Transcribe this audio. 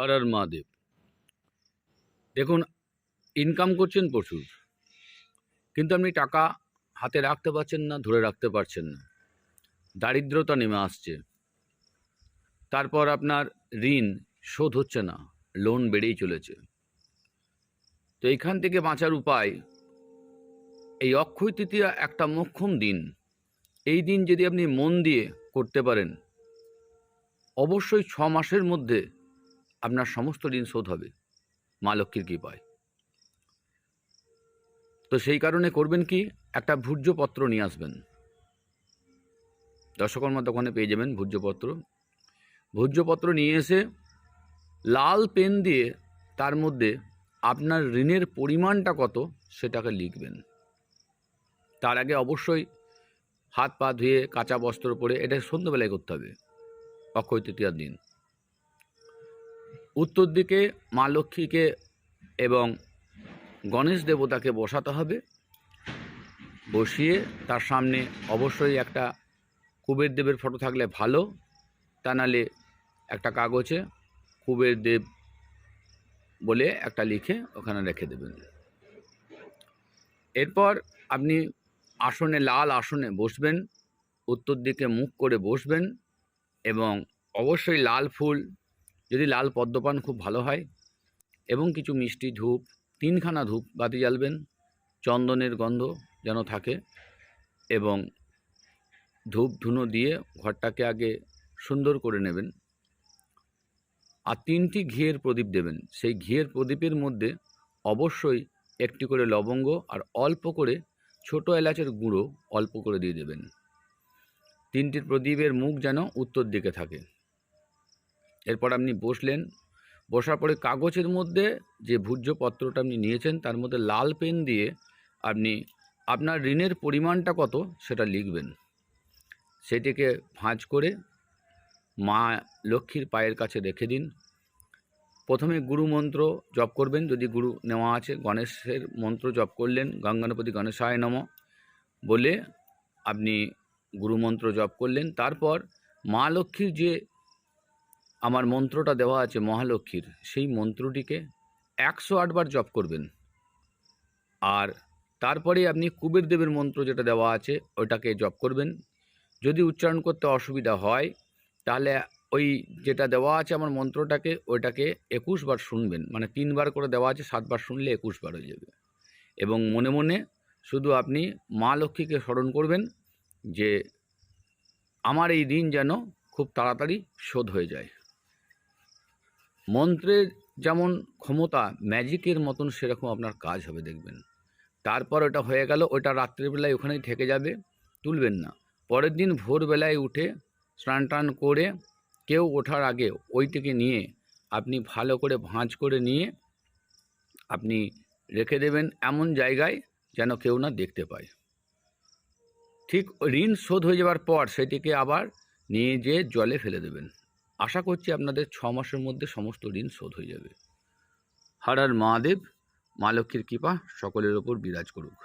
হর হর মহাদেব। দেখুন ইনকাম করছেন প্রচুর, কিন্তু আপনি টাকা হাতে রাখতে পারছেন না, ধরে রাখতে পারছেন না। দারিদ্রতা নেমে আসছে। তারপর আপনার ঋণ শোধ হচ্ছে না লোন বেড়েই চলেছে। তো এইখান থেকে বাঁচার উপায়, এই অক্ষয় তৃতীয়া একটা মোক্ষম দিন। এই দিন যদি আপনি মন দিয়ে করতে পারেন, অবশ্যই ছ মাসের মধ্যে আপনার সমস্ত ঋণ শোধ হবে, মা লক্ষ্মীর কৃপায়। তো সেই কারণে করবেন কি, একটা ভূর্যপত্র নিয়ে আসবেন। দর্শকর্মা দোকানে পেয়ে যাবেন ভূর্যপত্র ভূর্যপত্র নিয়ে এসে লাল পেন দিয়ে তার মধ্যে আপনার ঋণের পরিমাণটা কত সেটাকে লিখবেন। তার আগে অবশ্যই হাত পা ধুয়ে কাঁচা বস্ত্র পরে, এটা সন্ধ্যেবেলায় করতে হবে, অক্ষয় তৃতীয়ার দিন। উত্তর দিকে মা লক্ষ্মীকে এবং গণেশ দেবতাকে বসাতে হবে। বসিয়ে তার সামনে অবশ্যই একটা কুবের দেবের ফটো থাকলে ভালো। তা নালে একটা কাগজে কুবের দেব বলে একটা লিখে ওখানে রেখে দেবেন। এরপর আপনি আসনে, লাল আসনে বসবেন। উত্তর দিকে মুখ করে বসবেন এবং অবশ্যই লাল ফুল যদি লাল পদ্মপান খুব ভালো হয় এবং কিছু মিষ্টি ধূপ, তিনখানা ধূপ বাতি জ্বালবেন, চন্দনের গন্ধ যেন থাকে এবং ধূপ ধুনো দিয়ে ঘরটাকে আগে সুন্দর করে নেবেন। আর তিনটি ঘিয়ের প্রদীপ দেবেন। সেই ঘিয়ের প্রদীপের মধ্যে অবশ্যই একটি করে লবঙ্গ আর অল্প করে ছোট এলাচের গুঁড়ো অল্প করে দিয়ে দেবেন। তিনটির প্রদীপের মুখ যেন উত্তর দিকে থাকে। এরপর আপনি বসলেন। বসার পরে কাগজের মধ্যে যে ভূর্যপত্রটা আপনি নিয়েছেন, তার মধ্যে লাল পেন দিয়ে আপনি আপনার ঋণের পরিমাণটা কত সেটা লিখবেন। সেটিকে ভাঁজ করে মা লক্ষ্মীর পায়ের কাছে রেখে দিন। প্রথমে গুরু মন্ত্র জপ করবেন, যদি গুরু নেওয়া আছে। গণেশের মন্ত্র জপ করলেন, গঙ্গানপতি গণেশায় নম। বলে আপনি গুরু মন্ত্র জপ করলেন। তারপর মা লক্ষ্মীর যে আমার মন্ত্রটা দেওয়া আছে মহালক্ষ্মীর সেই মন্ত্রটিকে একশো আটবার জপ করবেন। আর তারপরে আপনি কুবের দেবের মন্ত্র যেটা দেওয়া আছে ওটাকে জপ করবেন। যদি উচ্চারণ করতে অসুবিধা হয়, তাহলে ওই যেটা দেওয়া আছে আমার মন্ত্রটাকে, ওইটাকে একুশ বার শুনবেন। মানে তিনবার করে দেওয়া আছে সাতবার শুনলে একুশ বার হয়ে যাবে। এবং মনে মনে শুধু আপনি মা লক্ষ্মীকে স্মরণ করবেন যে, আমার এই ঋণ যেন খুব তাড়াতাড়ি শোধ হয়ে যায়। মন্ত্রের যেমন ক্ষমতা, ম্যাজিকের মতন সেরকম আপনার কাজ হবে, দেখবেন। তারপর ওটা হয়ে গেল, ওটা রাত্রিবেলায় ওখানেই থেকে যাবে, তুলবেন না। পরের দিন ভোরবেলায় উঠে স্নান টান করে কেউ ওঠার আগে ওইটিকে নিয়ে আপনি ভালো করে ভাঁজ করে নিয়ে আপনি রেখে দেবেন এমন জায়গায় যেন কেউ না দেখতে পায়। ঠিক ঋণ শোধ হয়ে যাওয়ার পর সেটিকে আবার নিয়ে যেয়ে জলে ফেলে দেবেন। আশা করছি আপনাদের ছ মাসের মধ্যে সমস্ত ঋণ শোধ হয়ে যাবে। হারার হর মহাদেব, মা লক্ষ্মীর কৃপা সকলের ওপর বিরাজ করুক।